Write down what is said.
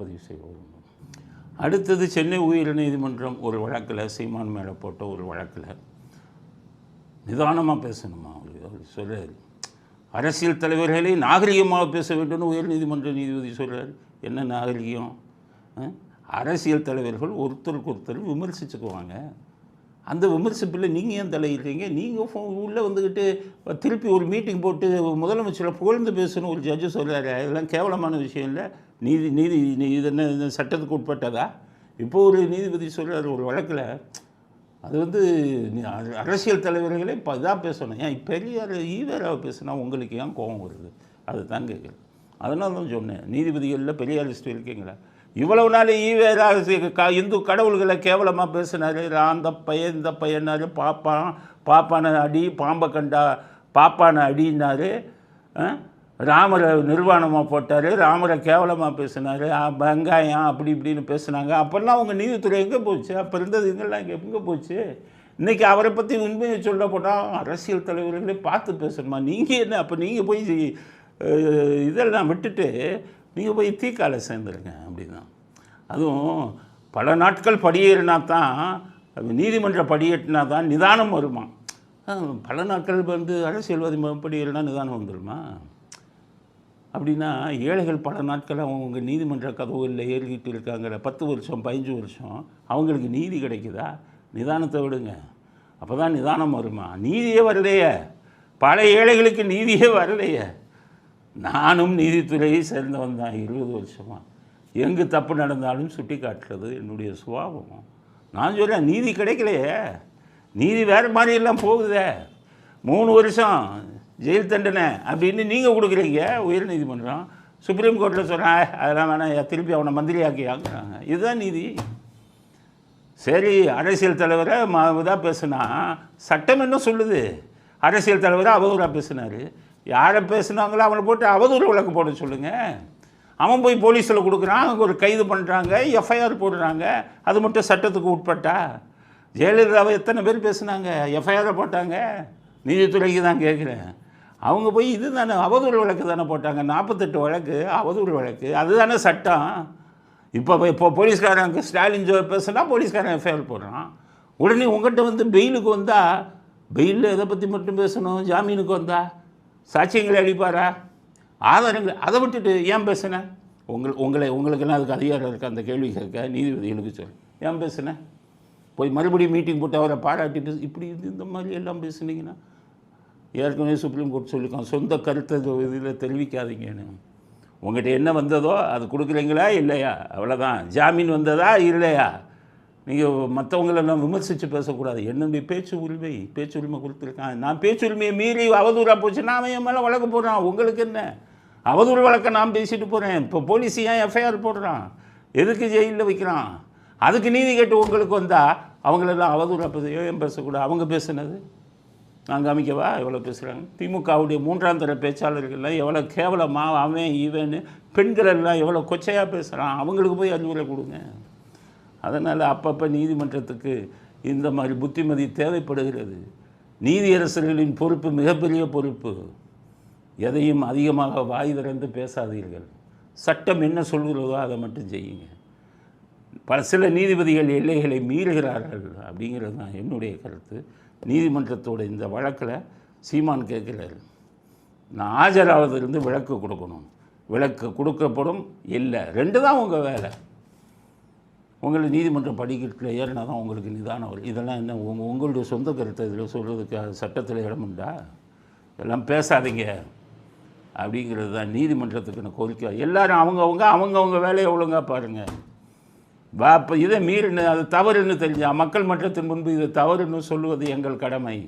பதிவு செய்வோம். அடுத்தது சென்னை உயர் நீதிமன்றம் ஒரு வழக்கில் சீமான் மேலே போட்ட ஒரு வழக்கில். நிதானமாக பேசணுமா? அவர் அவர் சொல்கிறார் அரசியல் தலைவர்களே நாகரிகமாக பேச வேண்டும்னு உயர் நீதிமன்ற நீதிபதி சொல்கிறார் என்ன நாகரிகம்? அரசியல் தலைவர்கள் ஒருத்தருக்கு ஒருத்தர் விமர்சிச்சுக்குவாங்க. அந்த விமர்சிப்பில் நீங்கள் ஏன் தலையிடுறீங்க? நீங்கள் உள்ளே வந்துக்கிட்டு திருப்பி ஒரு மீட்டிங் போட்டு முதலமைச்சரை புகழ்ந்து பேசணும் ஒரு ஜட்ஜு சொல்கிறாரு அதெல்லாம் கேவலமான விஷயம் இல்லை. நீதி நீதி நீ- இது என்ன சட்டத்துக்கு உட்பட்டதா? இப்போ ஒரு நீதிபதி சொல்கிறார் ஒரு வழக்கில் அது வந்து அரசியல் தலைவர்களே இப்போ இதாக பேசணும். ஏன் பெரியார் ஈவேராவை பேசுனா உங்களுக்கு ஏன் கோபம் வருது? அது தான் கேட்குறேன் அதனால தான் சொன்னேன். நீதிபதிகளில் பெரியாரிஸ்ட் இருக்கீங்களா? இவ்வளவு நாள் ஈவேரா க- இந்து கடவுள்களை கேவலமாக பேசினாரு. அந்த பையன் இந்த பையனாரு பாப்பான் பாப்பான அடி பாம்பை கண்டா பாப்பான அடின்னாரு. ராமரை நிர்வாணமாக போட்டார் ராமரை கேவலமாக பேசினார் வெங்காயம் அப்படி இப்படின்னு பேசுனாங்க. அப்போல்லாம் அவங்க நீதித்துறை எங்கே போச்சு? அப்போ இருந்தது இதெல்லாம் இங்கே எங்கே போச்சு? இன்றைக்கி அவரை பற்றி உண்மையை சொல்ல போட்டால் அரசியல் தலைவர்களே பார்த்து பேசணுமா? நீங்கள் என்ன அப்போ நீங்கள் போய் இதெல்லாம் விட்டுட்டு நீங்கள் போய் தீக்கால சேர்ந்துருங்க அப்படிதான் அதுவும் பல நாட்கள் படியேறினா தான் நீதிமன்ற படியேற்றினா தான் நிதானம் வருமா? பல நாட்கள் வந்து அரசியல்வாதி படியேறினா நிதானம் வந்துடுமா அப்படின்னா ஏழைகள் பல நாட்கள் அவங்க நீதிமன்ற கதவுகளில் ஏறிக்கிட்டு இருக்காங்கிற பத்து வருஷம் பதினஞ்சு வருஷம் அவங்களுக்கு நீதி கிடைக்குதா? நிதானத்தை விடுங்க. அப்போ தான் நிதானம் வருமா? நீதியே வரலையே. பல ஏழைகளுக்கு நீதியே வரலையே. நானும் நீதித்துறையை சேர்ந்தவன் தான் இருபது வருஷமாக எங்கு தப்பு நடந்தாலும் சுட்டி காட்டுறது என்னுடைய சுபாவம். நான் சொல்கிறேன் நீதி கிடைக்கலையே. நீதி வேறு மாதிரி எல்லாம் போகுதே. மூணு வருஷம் ஜெயில் தண்டனை அப்படின்னு நீங்கள் கொடுக்குறீங்க உயர் நீதிமன்றம். சுப்ரீம் கோர்ட்டில் சொன்னேன் அதெல்லாம் வேணாம் திருப்பி அவனை மந்திரியாக்கி ஆக்குறாங்க இதுதான் நீதி. சரி அரசியல் தலைவரை ம இதாக பேசுனா சட்டம் என்ன சொல்லுது? அரசியல் தலைவரை அவதூறாக பேசினார். யாரை பேசுனாங்களோ அவனை போட்டு அவதூறு வழக்கு போட சொல்லுங்கள் அவன் போய் போலீஸில் கொடுக்குறான் அவங்க ஒரு கைது பண்ணுறாங்க எஃப்ஐஆர் போடுறாங்க அது மட்டும் சட்டத்துக்கு உட்பட்டா? ஜெயலலிதாவை எத்தனை பேர் பேசுனாங்க? எஃப்ஐஆரை போட்டாங்க? நீதித்துறைக்கு தான் கேட்குறேன் அவங்க போய் இது தானே அவதூறு வழக்கு தானே போட்டாங்க. நாற்பத்தெட்டு வழக்கு அவதூறு வழக்கு. அதுதானே சட்டம். இப்போ இப்போ போலீஸ்காரங்க ஸ்டாலின் ஜோ பேசுனா போலீஸ்காரன் எஃப்ஐஆர் போடுறான். உடனே உங்கள்கிட்ட வந்து பெயிலுக்கு வந்தால் பெயிலில் எதை பற்றி மட்டும் பேசணும்? ஜாமீனுக்கு வந்தா? சாட்சியங்களை அடிப்பாரா ஆதாரங்கள் அதை விட்டுட்டு ஏன் பேசுனேன் உங்கள் உங்களை உங்களுக்கெல்லாம் அதுக்கு அதிகாரம் இருக்குது அந்த கேள்வி கேட்க நீதிபதிகளுக்கு சொல் ஏன் பேசுனேன் போய் மறுபடியும் மீட்டிங் போட்டு அவரை பாராட்டி பேசு இப்படி இது இந்த மாதிரி எல்லாம் பேசுனீங்கன்னா ஏற்கனவே சுப்ரீம் கோர்ட் சொல்லியிருக்கோம் சொந்த கருத்தை இதில் தெரிவிக்காதீங்கன்னு உங்கள்கிட்ட என்ன வந்ததோ அது கொடுக்குறீங்களா இல்லையா? அவ்வளோதான் ஜாமீன் வந்ததா இல்லையா? நீங்கள் மற்றவங்களெல்லாம் விமர்சித்து பேசக்கூடாது. என்னுடைய பேச்சு உரிமை? பேச்சு உரிமை கொடுத்துருக்கான். நான் பேச்சு உரிமையை மீறி அவதூறாக போச்சுன்னா அவன் என் மேலே வழக்கு போடுறான். உங்களுக்கு என்ன? அவதூறு வழக்கை நான் பேசிட்டு போகிறேன் இப்போ போலீஸ் ஏன் எஃப்ஐஆர் போடுறான்? எதுக்கு ஜெயிலில் வைக்கிறான்? அதுக்கு நீதி கேட்டு உங்களுக்கு வந்தால் அவங்களெல்லாம் அவதூறாக பேச ஏன் பேசக்கூடாது? அவங்க பேசுனது? நான் காமிக்கவா? எவ்வளோ பேசுகிறாங்க திமுகவுடைய மூன்றாம் தர பேச்சாளர்கள்லாம் எவ்வளோ கேவலமாக அவன் இவன் பெண்களெல்லாம் எவ்வளோ கொச்சையாக பேசுகிறான் அவங்களுக்கு போய் அறிவுரை கொடுங்க. அதனால் அப்பப்போ நீதிமன்றத்துக்கு இந்த மாதிரி புத்திமதி தேவைப்படுகிறது. நீதியரசர்களின் பொறுப்பு மிகப்பெரிய பொறுப்பு. எதையும் அதிகமாக வாய் திறந்து பேசாதீர்கள். சட்டம் என்ன சொல்கிறதோ அதை மட்டும் செய்யுங்க. பல சில நீதிபதிகள் எல்லைகளை மீறுகிறார்கள் அப்படிங்கிறது தான் என்னுடைய கருத்து. நீதிமன்றத்தோட இந்த வழக்கில் சீமான் கேட்குறாரு நான் ஆஜராவதிலிருந்து விளக்கு கொடுக்கணும். விளக்கு கொடுக்கப்படும் இல்லை ரெண்டு தான் உங்கள் வேலை. உங்களை நீதிமன்றம் படிக்கட்டில் ஏறினா தான் உங்களுக்கு நிதானம் வரும். இதெல்லாம் என்ன உங்கள் உங்களுடைய சொந்த கருத்தை இதில் சொல்கிறதுக்கு சட்டத்தில் இடமுண்டா இதெல்லாம் பேசாதீங்க அப்படிங்கிறது தான் நீதிமன்றத்துக்கு கோரிக்கை. எல்லாரும் அவங்கவுங்க அவங்கவுங்க வேலையை ஒழுங்காக பாருங்கள் இதை மீறினு அது தவறுன்னு தெரிஞ்சா மக்கள் மன்றத்தின் முன்பு இது தவறுன்னு சொல்லுவது எங்கள் கடமை.